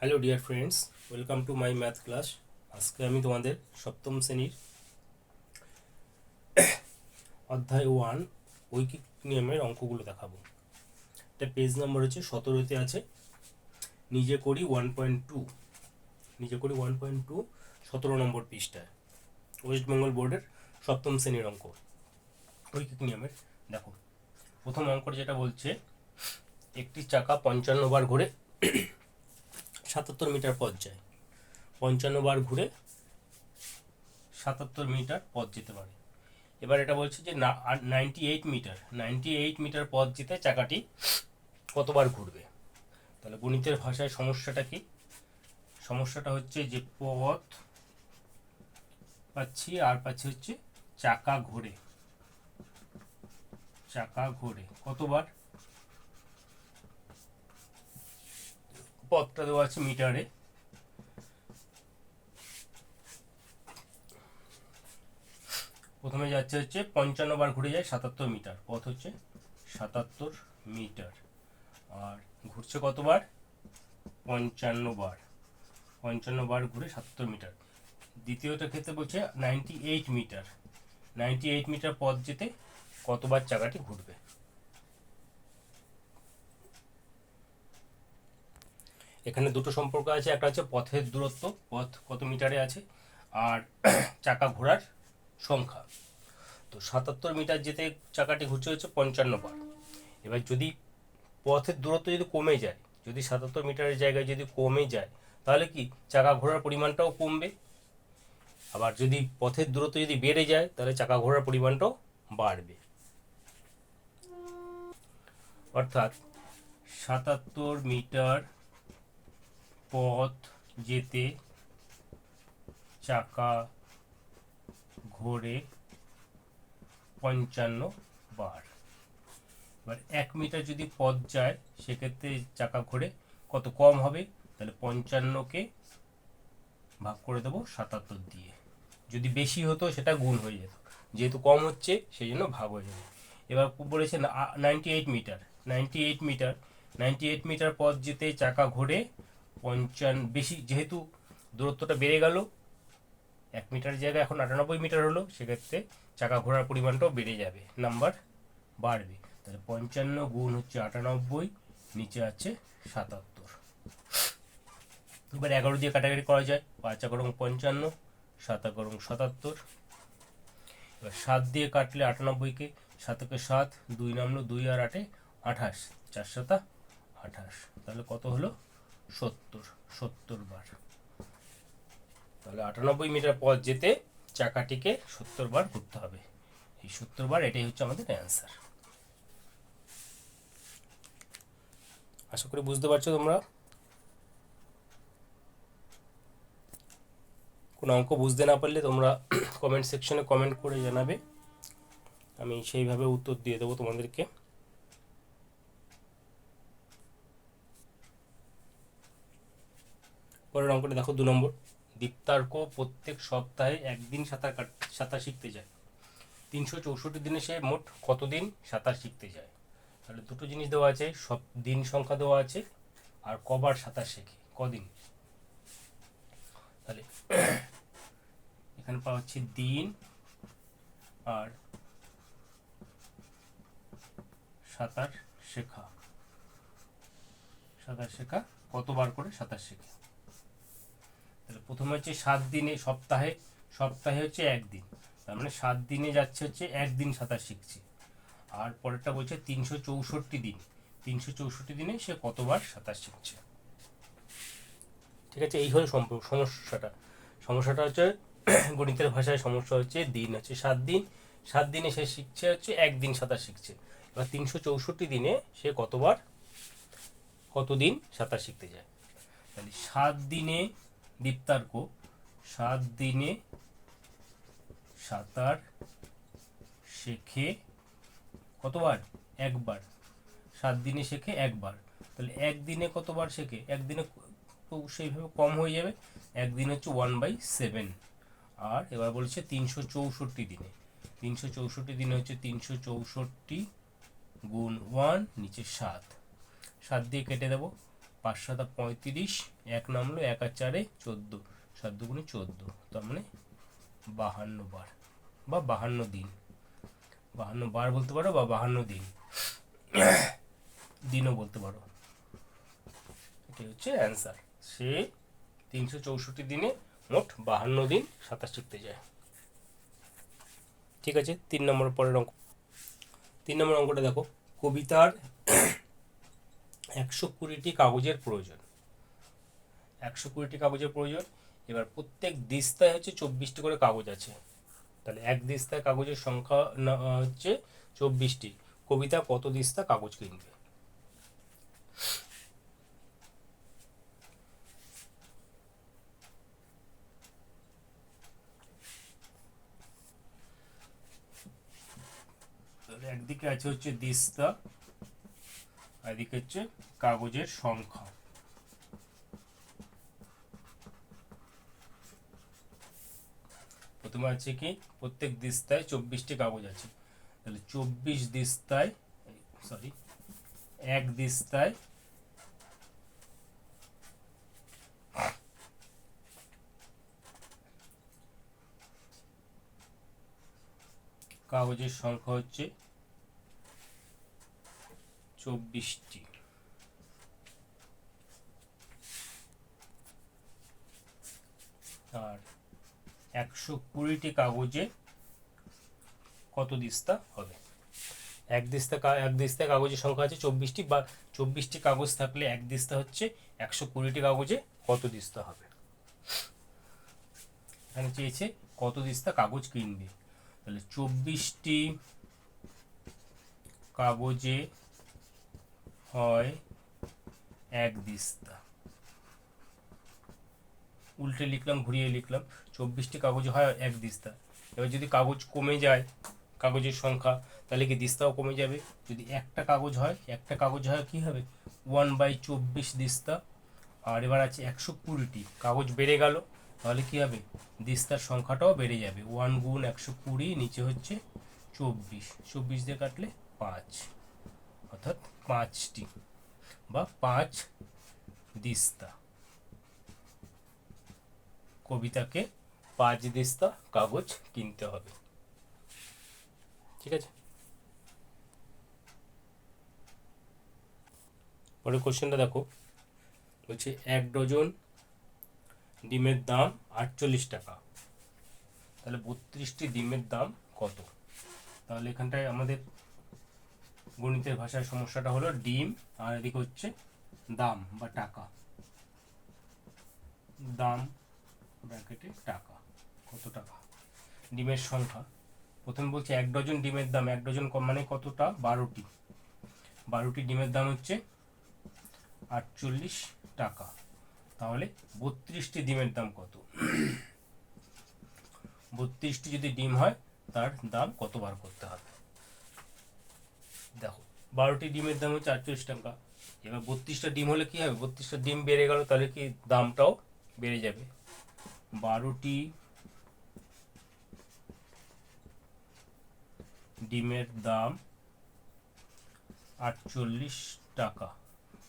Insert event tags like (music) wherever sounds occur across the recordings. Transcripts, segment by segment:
Hello dear friends, welcome to my math class. আজকে আমি তোমাদের সপ্তম শ্রেণির অধ্যায় ওয়ান, ঐকিক নিয়মের অঙ্কগুলো দেখাবো। এটা পেজ নাম্বার হচ্ছে, সতেরোতে আছে। নিজে করি ওয়ান পয়েন্ট টু নিজে করি ওয়ান পয়েন্ট টু সতেরো নম্বর পৃষ্ঠায়। ওয়েস্ট বেঙ্গল বোর্ডের সপ্তম শ্রেণির অঙ্ক। ঐকিক নিয়মের, দেখো। প্রথম অঙ্কটা যেটা বলছে, একটি চাকা পঞ্চান্ন বার ঘুরে সাতাত্তর মিটার পথ যায়। পঞ্চান্ন বার ঘুরে সাতাত্তর মিটার পথ যেতে পারে। এবার এটা বলছে যে ninety eight metre ninety eight metre পথ যেতে চাকাটি কতবার ঘুরবে? তাহলে গণিতের ভাষায় সমস্যাটা কি? সমস্যাটা হচ্ছে যে পথ পাচ্ছি, আর পাচ্ছি হচ্ছে চাকা ঘোরে। চাকা ঘোরে। কতবার? পথটা দেওয়া আছে মিটারে। প্রথমে যাচ্ছে হচ্ছে পঞ্চান্ন বার ঘুরে যায় সাতাত্তর মিটার। পথ হচ্ছে সাতাত্তর মিটার। আর ঘুরছে কতবার? পঞ্চান্ন বার। পঞ্চান্ন বার ঘুরে সাতাত্তর মিটার। দ্বিতীয়টা ক্ষেত্রে বলছে ninety eight metre. Ninety eight metre পথ যেতে কতবার চাকাটি ঘুরবে? এখানে দুটো সম্পর্ক আছে, একটা হচ্ছে পথের দূরত্ব, পথ কত মিটারে আছে, আর (clears throat) চাকা ঘোরার সংখ্যা। তো সাতাত্তর মিটার যেতে চাকাটি ঘুরছে হচ্ছে পঞ্চান্ন বার। এবার যদি পথের দূরত্ব যদি কমে যায়, যদি সাতাত্তর মিটারের জায়গায় যদি কমে যায়, তাহলে কি চাকা ঘোরার পরিমাণটাও কমবে? আবার যদি পথের দূরত্ব যদি বেড়ে যায়, তাহলে চাকা ঘোরার পরিমাণটাও বাড়বে। অর্থাৎ সাতাত্তর মিটার পথ যেতে চাকা ঘোরে পঞ্চান্ন বার। এবার এক মিটার যদি পথ যায়, সেক্ষেত্রে চাকা ঘোরে কত কম হবে? তাহলে পঞ্চান্নকে ভাগ করে দেবো সাতাত্তর দিয়ে। যদি বেশি হতো, সেটা গুণ হয়ে যেত। যেহেতু কম হচ্ছে, সেই জন্য ভাগ হয়ে যাবে। এবার বলেছে ninety eight metre ninety eight metre ninety eight metre পথ যেতে চাকা ঘোরে পঞ্চান্ন বেশি যেহেতু দূরত্বটা বেড়ে গেল, এক মিটার জায়গায় এখন আটানব্বই মিটার হলো, সেক্ষেত্রে চাকা ঘোরার পরিমাণটাও বেড়ে যাবে। নাম্বার বাড়বে। তাহলে পঞ্চান্ন গুণ হচ্ছে আটানব্বই, নিচে আছে সাতাত্তর। এবার এগারো দিয়ে কাটাকাটি করা যায়, পাঁচ এগারো পঞ্চান্ন, সাত এগারো সাতাত্তর। এবার সাত দিয়ে কাটলে আটানব্বইকে সাতকে সাত, দুই নামলো দুই আর আটে আঠাশ, চার সাতা আঠাশ। তাহলে কত হলো? সত্তর সত্তর বার। তাহলে আটানব্বই মিটার পথ যেতে চাকাটিকে সত্তর বার ঘুরতে হবে। এই সত্তর বার এটাই হচ্ছে আমাদের অ্যান্সার আশা করি বুঝতে পারছ তোমরা? কোনো অঙ্ক বুঝতে না পারলে তোমরা কমেন্ট সেকশনে কমেন্ট করে জানাবে। আমি সেইভাবে উত্তর দিয়ে দেবো তোমাদেরকে। পরের অঙ্কটা দেখো দু নম্বর। দীপ্তার্ক প্রত্যেক সপ্তাহে একদিন সাঁতার কাট, সাঁতার শিখতে যায়। তিনশো চৌষট্টি দিনে সে মোট কতদিন সাঁতার শিখতে যায়? তাহলে দুটো জিনিস দেওয়া আছে, সব দিন সংখ্যা দেওয়া আছে, আর কবার সাঁতার শেখে, কদিন? তাহলে (clears throat) এখানে পাওয়া হচ্ছে দিন, আর সাঁতার শেখা। সাঁতার শেখা কতবার করে সাঁতার শেখে? তাহলে প্রথমে হচ্ছে সাত দিনে সপ্তাহে সপ্তাহে হচ্ছে একদিন। তার মানে সাত দিনে যাচ্ছে হচ্ছে একদিন সাঁতার শিখছে। আর পরেরটা বলছে তিনশো চৌষট্টি দিন। তিনশো চৌষট্টি দিনে সে কতবার সাঁতার শিখছে। ঠিক আছে? এই হলো সমস্যাটা। সমস্যাটা হচ্ছে (clears throat) গণিতের ভাষায় সমস্যা হচ্ছে দিন হচ্ছে সাত দিন। সাত দিনে সে শিখছে হচ্ছে একদিন সাঁতার শিখছে। এবার তিনশো চৌষট্টি দিনে সে কতবার, কতদিন সাঁতার শিখতে যায়? তাহলে সাত দিনে দীপ্তার্ক সাত দিনে সাঁতার শেখে কতবার? একবার। সাত দিনে শেখে একবার। তাহলে একদিনে কতবার শেখে? একদিনে তো সেইভাবে কম হয়ে যাবে। একদিন হচ্ছে ওয়ান বাই সেভেন আর এবার বলছে তিনশো চৌষট্টি দিনে। তিনশো চৌষট্টি দিনে হচ্ছে তিনশো চৌষট্টি গুণ ওয়ান নিচে সাত। সাত দিয়ে কেটে দেবো। পাঁচ সাতা পঁয়ত্রিশ, এক নামলো এক আর চারে চোদ্দ, সাত দুগুণে চোদ্দ, তার মানে বাহান্ন বার বা বাহান্ন দিন। বাহান্ন বার বলতে পারো বা বাহান্ন দিন। দিনও বলতে পারো। এটাই হচ্ছে অ্যান্সার সে তিনশো চৌষট্টি দিনে মোট বাহান্ন দিন সাঁতার শিখতে যায়। ঠিক আছে, তিন নম্বর পরের অঙ্ক। তিন নম্বর অঙ্কটা দেখো। কবিতার একশো কুড়িটি কাগজের প্রয়োজন। একশো কুড়িটি কাগজের প্রয়োজন। এবার প্রত্যেক দিস্তায় হচ্ছে চব্বিশটি করে কাগজ আছে। তাহলে এক দিস্তায় কাগজের সংখ্যা হচ্ছে চব্বিশটি। কবিতা কত দিস্তা কাগজ কিনবে? একদিকে আছে হচ্ছে দিস্তা। এদিকে হচ্ছে কাগজের সংখ্যা। প্রথমে আছে কি? প্রত্যেক দিস্তায় চব্বিশটি কাগজ আছে। তাহলে চব্বিশ দিস্তায় সরি এক দিস্তায় কাগজের সংখ্যা হচ্ছে চব্বিশটি। আর একশো কুড়িটি কাগজে কত দিস্তা হবে? এক দিস্তা এক দিস্তা কাগজের সংখ্যা আছে চব্বিশটি, বা চব্বিশটি কাগজ থাকলে এক দিস্তা হচ্ছে একশো কুড়িটি কাগজে কত দিস্তা হবে? এখানে চেয়েছে কত দিস্তা কাগজ কিনবে? তাহলে চব্বিশটি কাগজে হয় এক দিস্তা। উল্টে লিখলাম, ঘুরিয়ে লিখলাম, চব্বিশটি কাগজে হয় এক দিস্তা। এবার যদি কাগজ কমে যায়, কাগজের সংখ্যা, তাহলে কি দিস্তাও কমে যাবে? যদি একটা কাগজ হয়, একটা কাগজ হয় কি হবে? ওয়ান বাই চব্বিশ দিস্তা। আর এবার আছে একশো কুড়িটি। কাগজ বেড়ে গেল, তাহলে কি হবে? দিস্তার সংখ্যাটাও বেড়ে যাবে। ওয়ান গুণ একশো কুড়ি, নিচে হচ্ছে চব্বিশ। চব্বিশ দিয়ে কাটলে পাঁচ। অর্থাৎ পাঁচটি বা পাঁচ দিস্তা। কবিতাকে পাঁচ দিস্তা কাগজ কিনতে হবে। ঠিক আছে? পরের কোশ্চেনটা দেখো। বলছে, এক ডজন ডিমের দাম আটচল্লিশ টাকা। তাহলে বত্রিশটি ডিমের দাম কত? তাহলে এখানটায় আমাদের গণিতের ভাষায় সমস্যাটা হলো ডিম, আর এদিকে হচ্ছে দাম বা টাকা। দাম ব্র্যাকেটে টাকা কত টাকা ডিমের সংখ্যা। প্রথমে বলছে এক ডজন ডিমের দাম, এক ডজন ক- মানে কতটা? বারোটি। বারোটি ডিমের দাম হচ্ছে আটচল্লিশ টাকা। তাহলে বত্রিশটি ডিমের দাম কত? বত্রিশটি যদি ডিম হয়, তার দাম কতবার করতে হবে? দেখো, বারোটি ডিমের দাম হচ্ছে আটচল্লিশ টাকা। এবার বত্রিশটা ডিম হলে কি হবে? বত্রিশটা ডিম বেড়ে গেল, তাহলে কি দামটাও বেড়ে যাবে? বারোটি ডিমের দাম আটচল্লিশ টাকা।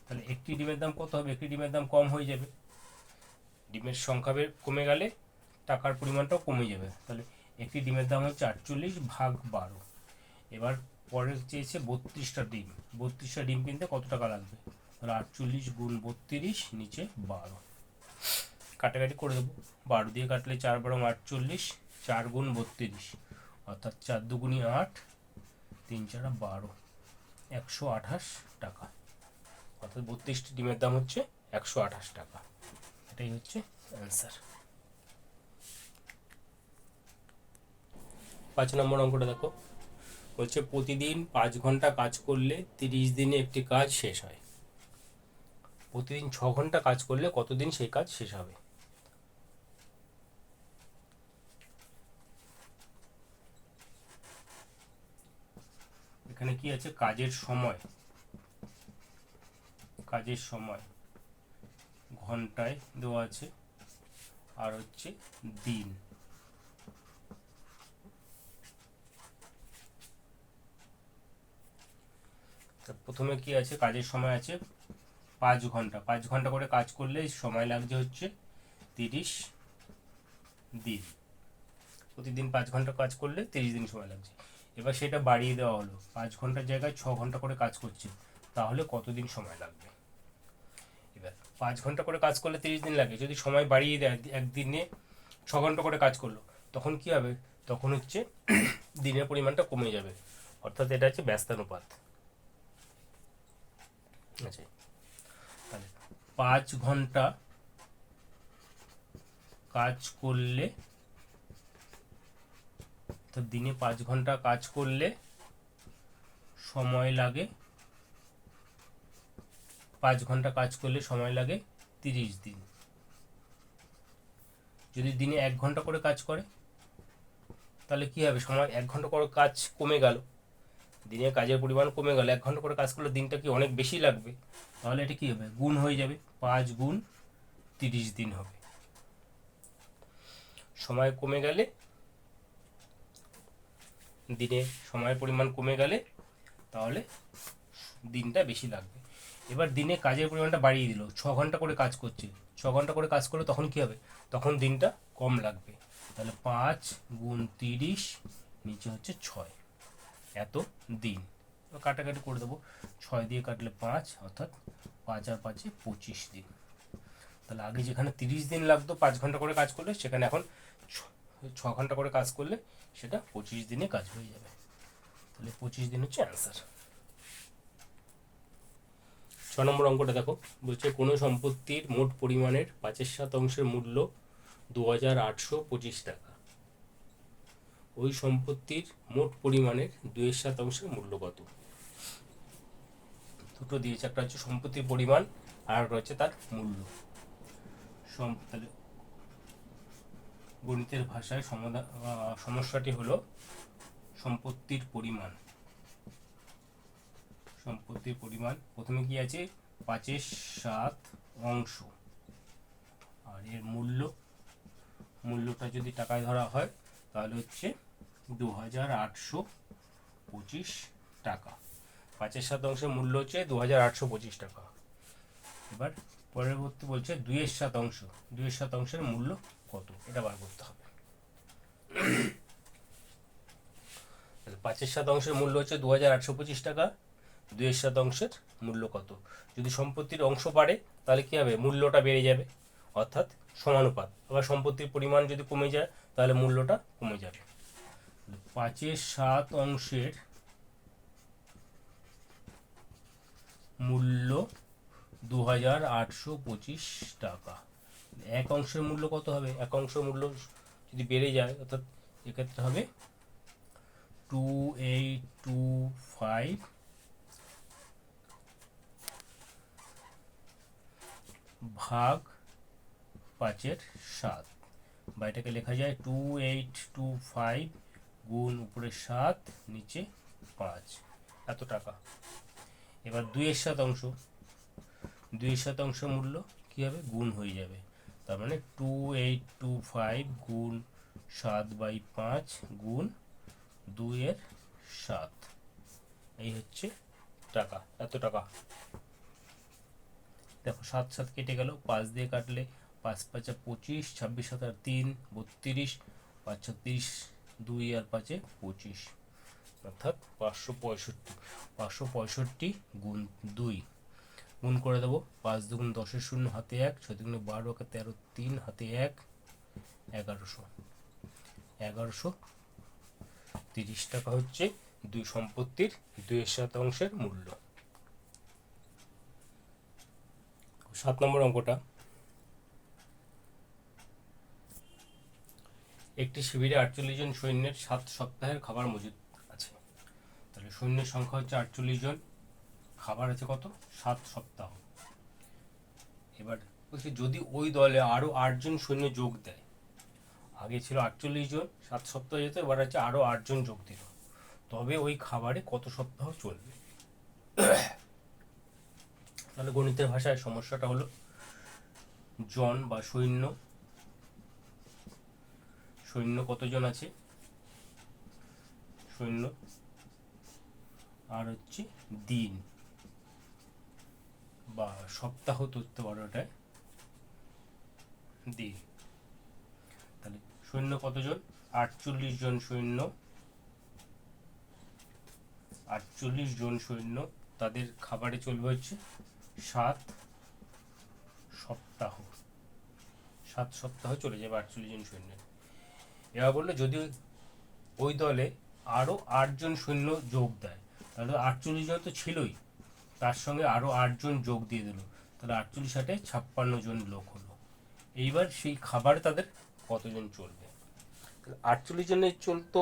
তাহলে একটি ডিমের দাম কত হবে? একটি ডিমের দাম কম হয়ে যাবে। ডিমের সংখ্যা কমে গেলে টাকার পরিমাণটাও কমে যাবে। তাহলে একটি ডিমের দাম হচ্ছে আটচল্লিশ ভাগ বারো। এবার পরে চেয়েছে বত্রিশটা ডিম। বত্রিশটা ডিম কিনতে কত টাকা লাগবে? তাহলে আটচল্লিশ গুণ বত্রিশ, নিচে বারো। কাটাকাটি করে দেবো। বারো দিয়ে কাটলে চার বারো আটচল্লিশ, চার গুণ বত্রিশ। অর্থাৎ চার দুগুণি আট, তিন চার বারো। একশো আঠাশ টাকা। অর্থাৎ বত্রিশটি ডিমের দাম হচ্ছে একশো আঠাশ টাকা। এটাই হচ্ছে অ্যান্সার পাঁচ নম্বর অঙ্কটা দেখো। বলছে প্রতিদিন পাঁচ ঘণ্টা কাজ করলে তিরিশ দিনে একটি কাজ শেষ হয়। প্রতিদিন ছ ঘণ্টা কাজ করলে কতদিন সেই কাজ শেষ হবে? এখানে কি আছে? কাজের সময়। কাজের সময়। ঘন্টায় দেওয়া আছে। আর হচ্ছে দিন। প্রথমে কি আছে? কাজের সময় আছে। পাঁচ ঘণ্টা। পাঁচ ঘণ্টা করে কাজ করলে সময় লাগছে হচ্ছে তিরিশ দিন। প্রতিদিন পাঁচ ঘণ্টা কাজ করলে তিরিশ দিন সময় লাগছে। এবার সেটা বাড়িয়ে দেওয়া হলো। পাঁচ ঘণ্টার জায়গায় ছ ঘণ্টা করে কাজ করছে। তাহলে কতদিন সময় লাগবে? এবার পাঁচ ঘণ্টা করে কাজ করলে তিরিশ দিন লাগে। যদি সময় বাড়িয়ে দেয় একদিনে ছ ঘণ্টা করে কাজ করল, তখন কি হবে? তখন হচ্ছে দিনের পরিমাণটা কমে যাবে। অর্থাৎ এটা হচ্ছে ব্যস্তানুপাত। তাহলে পাঁচ ঘণ্টা কাজ করলে, তো দিনে পাঁচ ঘণ্টা কাজ করলে সময় লাগে, পাঁচ ঘণ্টা কাজ করলে সময় লাগে তিরিশ দিন। যদি দিনে এক ঘণ্টা করে কাজ করে, তাহলে কি হবে? সময় এক ঘণ্টা করে কাজ কমে গেল। দিনে কাজের পরিমাণ কমে গেল এক ঘণ্টা করে কাজ করলে দিনটা কি অনেক বেশি লাগবে? তাহলে এটা কি হবে? গুণ হয়ে যাবে। পাঁচ গুণ তিরিশ দিন হবে। সময় কমে গেলে দিনে সময়ের পরিমাণ কমে গেলে তাহলে দিনটা বেশি লাগবে। এবার দিনে কাজের পরিমাণটা বাড়িয়ে দিল। ছ ঘণ্টা করে কাজ করছে। ছ ঘণ্টা করে কাজ করলে তখন কি হবে? তখন দিনটা কম লাগবে। তাহলে পাঁচ গুণ তিরিশ, নিচে হচ্ছে ছয়। এত দিন। কাটাকাটি করে দেবো। ছয় দিয়ে কাটলে পাঁচ, অর্থাৎ পাঁচ আর পাঁচে পঁচিশ দিন। তাহলে আগে যেখানে তিরিশ দিন লাগতো, পাঁচ ঘণ্টা করে কাজ করলে, সেখানে এখন ছ ঘণ্টা করে কাজ করলে সেটা পঁচিশ দিনে কাজ হয়ে যাবে। তাহলে পঁচিশ দিন হচ্ছে অ্যান্সার ছ নম্বর অঙ্কটা দেখো। বলছে, কোনো সম্পত্তির মোট পরিমাণের পাঁচের সাত অংশের মূল্য দু হাজার আটশো পঁচিশ টাকা। ওই সম্পত্তির মোট পরিমাণের দুইয়ের শতাংশের মূল্য কত? দুটো দিয়েছে একটা হচ্ছে সম্পত্তির পরিমাণ, আর একটা হচ্ছে তার মূল্য। গণিতের ভাষায় সমাধান সমস্যাটি হলো সম্পত্তির পরিমাণ। সম্পত্তির পরিমাণ প্রথমে কি আছে? পাঁচের সাত অংশ। আর এর মূল্য, মূল্যটা যদি টাকায় ধরা হয়, তাহলে হচ্ছে দু হাজার আটশো পঁচিশ টাকা। পাঁচের সাত অংশের মূল্য হচ্ছে দু হাজার আটশো পঁচিশ টাকা। এবার পরবর্তী বলছে দুইয়ের সাত অংশ দুইয়ের সাত অংশের মূল্য কত? এটা বার করতে হবে। পাঁচের সাত অংশের মূল্য হচ্ছে দু হাজার আটশো পঁচিশ টাকা। দুইয়ের সাত অংশের মূল্য কত? যদি সম্পত্তির অংশ বাড়ে, তাহলে কি হবে? মূল্যটা বেড়ে যাবে। অর্থাৎ সমানুপাত। আবার সম্পত্তির পরিমাণ যদি কমে যায়, তাহলে মূল্যটা কমে যাবে। পাঁচের সাত অংশের মূল্য দু হাজার আটশো পঁচিশ টাকা। এক অংশের মূল্য কত হবে? এক অংশ মূল্য যদি বেড়ে যায়, অর্থাৎ এক্ষেত্রে হবে টু এইট টু ফাইভ ভাগ পাঁচের সাত। বা এটাকে লেখা যায় টু এইট টু ফাইভ গুণ উপরে সাত, নিচে পাঁচ। এত টাকা। এবার দুইয়ের শতাংশ। দুই শতাংশ মূল্য কী হবে? গুণ হয়ে যাবে। তার মানে টু এইট টু ফাইভ গুণ সাত বাই পাঁচ গুণ দুইয়ের সাত। এই হচ্ছে টাকা। এত টাকা। দেখো, সাত সাত কেটে গেল। পাঁচ দিয়ে কাটলে পাঁচ পাঁচা পঁচিশ, ছাব্বিশ সাত তিন, বত্রিশ, পাঁচ ছত্রিশ দুই আর পাঁচে পঁচিশ। অর্থাৎ পাঁচশো পঁয়ষট্টি পাঁচশো পঁয়ষট্টি গুণ দুই। গুণ করে দেবো পাঁচ দুগুণ দশের শূন্য হাতে এক, ছয় দুগুণে বারো একে তেরো তিন হাতে এক, এগারোশো। এগারোশো তিরিশ টাকা হচ্ছে দুই সম্পত্তির দুই শতাংশের মূল্য। সাত নম্বর অঙ্কটা। একটি শিবিরে আটচল্লিশ জন সৈন্যের সাত সপ্তাহের খাবার মজুদ আছে। তাহলে সৈন্যের সংখ্যা হচ্ছে আটচল্লিশ জন। খাবার আছে কত? সাত সপ্তাহ। এবার বলছি, যদি ওই দলে আরও আটজন সৈন্য যোগ দেয়, আগে ছিল আটচল্লিশ জন, সাত সপ্তাহ যেত, এবার হচ্ছে আরও আটজন যোগ দিল। তবে ওই খাবারে কত সপ্তাহ চলবে? তাহলে গণিতের ভাষায় সমস্যাটা হলো, জন বা সৈন্য সৈন্য কতজন আছে? সৈন্য। আর হচ্ছে দিন। বা সপ্তাহ পারো ওটায়। দিন। তাহলে সৈন্য কতজন? আটচল্লিশ জন সৈন্য। আটচল্লিশ জন সৈন্য। তাদের খাবারে চলবে হচ্ছে সাত সপ্তাহ। সাত সপ্তাহ চলে যাবে আটচল্লিশ জন সৈন্য এবার বলল, যদি ওই দলে আরও আটজন সৈন্য যোগ দেয়, তাহলে আটচল্লিশ জন তো ছিলই। তার সঙ্গে আরও আটজন যোগ দিয়ে দিল, তাহলে আটচল্লিশ আটে ছাপ্পান্ন জন লোক হলো। এইবার সেই খাবার তাদের কতজন চলবে? আটচল্লিশ জনের চলতো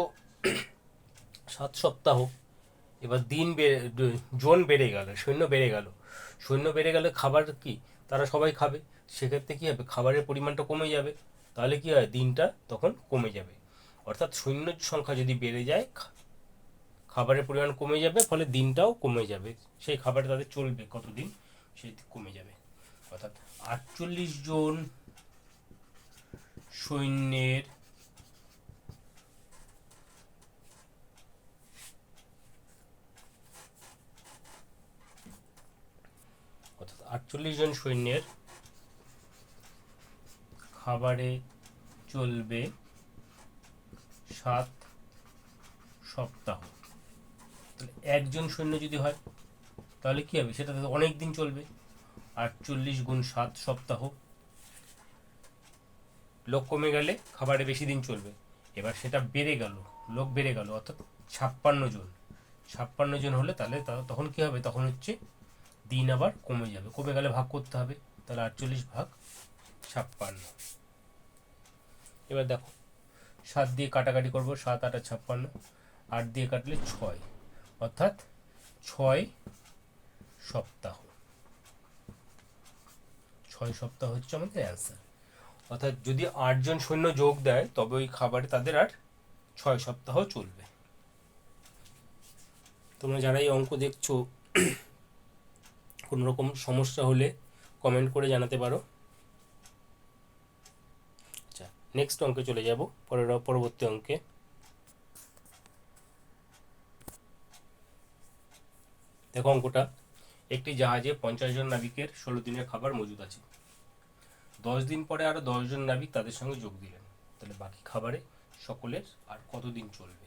সাত সপ্তাহ। এবার দিন বেড়ে জন বেড়ে গেল, সৈন্য বেড়ে গেল। সৈন্য বেড়ে গেলে খাবার কি? তারা সবাই খাবে। সেক্ষেত্রে কী হবে? খাবারের পরিমাণটা কমে যাবে। তাহলে কি হয়? দিনটা তখন কমে যাবে। অর্থাৎ সৈন্যর সংখ্যা যদি বেড়ে যায় খাবারের পরিমাণ কমে যাবে, ফলে দিনটাও কমে যাবে। সেই খাবার তাদের চলবে কতদিন? সেই কমে যাবে। অর্থাৎ আটচল্লিশ জন সৈন্যের অর্থাৎ আটচল্লিশ জন সৈন্যের খাবারে চলবে সাত সপ্তাহ। তাহলে একজন সৈন্য যদি হয়, তাহলে কি হবে? সেটা অনেক দিন চলবে। আটচল্লিশ গুণ সাত সপ্তাহ। লোক কমে গেলে খাবারে বেশি দিন চলবে। এবার সেটা বেড়ে গেল, লোক বেড়ে গেল, অর্থাৎ ছাপ্পান্ন জন। ছাপ্পান্ন জন হলে তাহলে তখন কি হবে? তখন হচ্ছে দিন আবার কমে যাবে। কমে গেলে ভাগ করতে হবে। তাহলে আটচল্লিশ ভাগ ছাপ্পান্ন। এবার দেখো, সাত দিয়ে কাটাকাটি করব, সাত, আটা, ছাপ্পান্ন, আট দিয়ে কাটলে ছয়, অর্থাৎ ছয় সপ্তাহ। ছয় সপ্তাহ হচ্ছে আমাদের অ্যান্সার অর্থাৎ যদি আটজন সৈন্য যোগ দেয়, তবে ওই খাবারে তাদের আর ছয় সপ্তাহ চলবে। তোমরা যারা এই অঙ্ক দেখছ কোনো রকম সমস্যা হলে কমেন্ট করে জানাতে পারো। নেক্সট অঙ্কে চলে যাব, পরের পরবর্তী অঙ্কে। দেখো অঙ্কটা। একটি জাহাজে পঞ্চাশ জন নাবিকের ষোলো দিনের খাবার মজুদ আছে। দশ দিন পরে আরও দশজন নাবিক তাদের সঙ্গে যোগ দিলেন। তাহলে বাকি খাবারে সকলের আর কতদিন চলবে?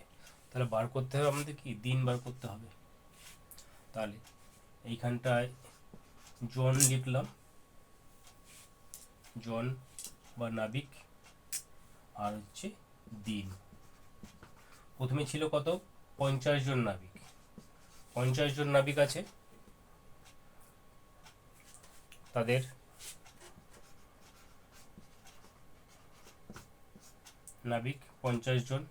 তাহলে বার করতে হবে আমাদের কি? দিন বার করতে হবে। তাহলে এইখানটায় জন লিখলাম। জন বা নাবিক আর হচ্ছে দিন। প্রথমে ছিল কত? পঞ্চাশ জন নাবিক। পঞ্চাশ জন নাবিক আছে। তাদের নাবিক পঞ্চাশ জন।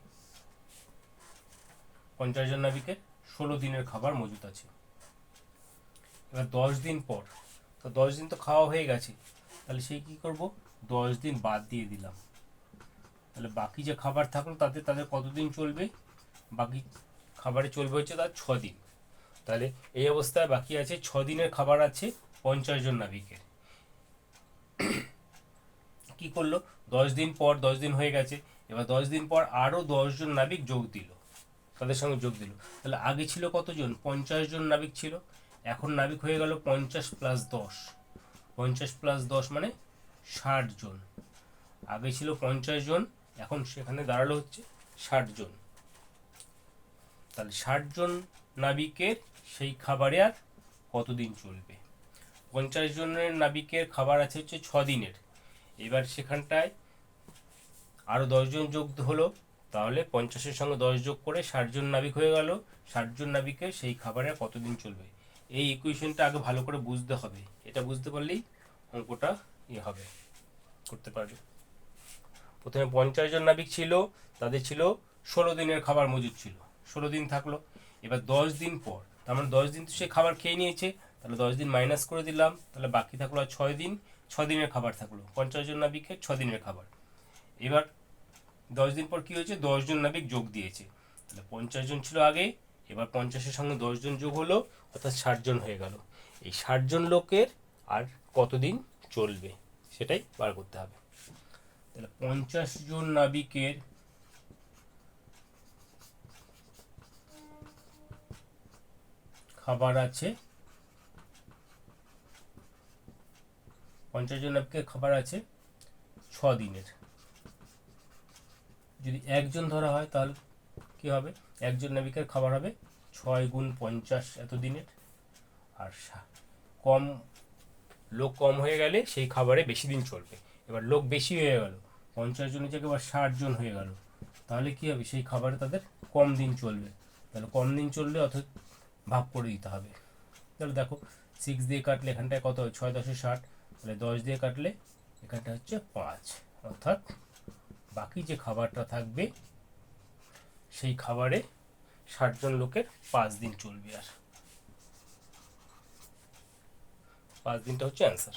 পঞ্চাশ জন নাবিকের ষোলো দিনের খাবার মজুত আছে। এবার দশ দিন পর, তো দশ দিন তো খাওয়া হয়ে গেছে। তাহলে সেই কী করব? দশ দিন বাদ দিয়ে দিলাম। তাহলে বাকি যে খাবার থাকল তাতে তাদের কতদিন চলবে? বাকি খাবারে চলবে হচ্ছে তার ছ দিন তাহলে এই অবস্থায় বাকি আছে ছ দিনের খাবার আছে পঞ্চাশ জন নাবিকের। কি করল? দশ দিন পর দশ দিন হয়ে গেছে। এবার দশ দিন পর আরও দশজন নাবিক যোগ দিল। তাদের সঙ্গে যোগ দিল। তাহলে আগে ছিল কতজন? পঞ্চাশ জন নাবিক ছিল। এখন নাবিক হয়ে গেল পঞ্চাশ প্লাস দশ। পঞ্চাশ প্লাস দশ মানে ষাট জন। আগে ছিল পঞ্চাশ জন এখন সেখানে দাঁড়াল হচ্ছে ষাট জন। তাহলে ষাট জন নাবিকের সেই খাবারে আর কতদিন চলবে? পঞ্চাশ জনের নাবিকের খাবার আছে হচ্ছে ছ দিনের। এবার সেখানটায় আরও দশজন যোগ হলো, তাহলে পঞ্চাশের সঙ্গে দশ যোগ করে ষাটজন নাবিক হয়ে গেল। ষাটজন নাবিকের সেই খাবারে কতদিন চলবে? এই ইকুয়েশনটা আগে ভালো করে বুঝতে হবে। এটা বুঝতে পারলেই অঙ্কটা ইয়ে হবে, করতে পারবে। প্রথমে পঞ্চাশ জন নাবিক ছিল, তাদের ছিল ষোলো দিনের খাবার মজুদ ছিল। ষোলো দিন থাকল। এবার দশ দিন পর, তার মানে দশ দিন তো সে খাবার খেয়ে নিয়েছে, তাহলে দশ দিন মাইনাস করে দিলাম, তাহলে বাকি থাকল আর ছয় দিন ছ দিনের খাবার থাকল। পঞ্চাশ জন নাবিকের ছ দিনের খাবার। এবার দশ দিন পর কি হয়েছে? দশজন নাবিক যোগ দিয়েছে। তাহলে পঞ্চাশ জন ছিল আগে, এবার পঞ্চাশের সঙ্গে দশজন যোগ হলো, অর্থাৎ ষাট জন হয়ে গেল। এই ষাটজন লোকের আর কতদিন চলবে? সেটাই বার করতে হবে। তাহলে পঞ্চাশ জন নাবিকের খাবার আছে। পঞ্চাশ জন নাবিকের খাবার আছে ছ দিনের। যদি একজন ধরা হয় তাহলে কি হবে? একজন নাবিকের খাবার হবে ছয় গুণ পঞ্চাশ এত দিনের। আর কম লোক কম হয়ে গেলে সেই খাবারে বেশি দিন চলবে। এবার লোক বেশি হয়ে গেল, পঞ্চাশ জনের জায়গায় এবার ষাট জন হয়ে গেল। তাহলে কি হবে? সেই খাবারে তাদের কম দিন চলবে। তাহলে কম দিন চললে অথ ভাগ করে দিতে হবে। তাহলে দেখো সিক্স দিয়ে কাটলে এখানটায় কত ছয় দশে ষাট। তাহলে দশ দিয়ে কাটলে এখানটা হচ্ছে পাঁচ। অর্থাৎ বাকি যে খাবারটা থাকবে, সেই খাবারে ষাট জন লোকের পাঁচ দিন চলবে আর। পাঁচ দিনটা হচ্ছে অ্যান্সার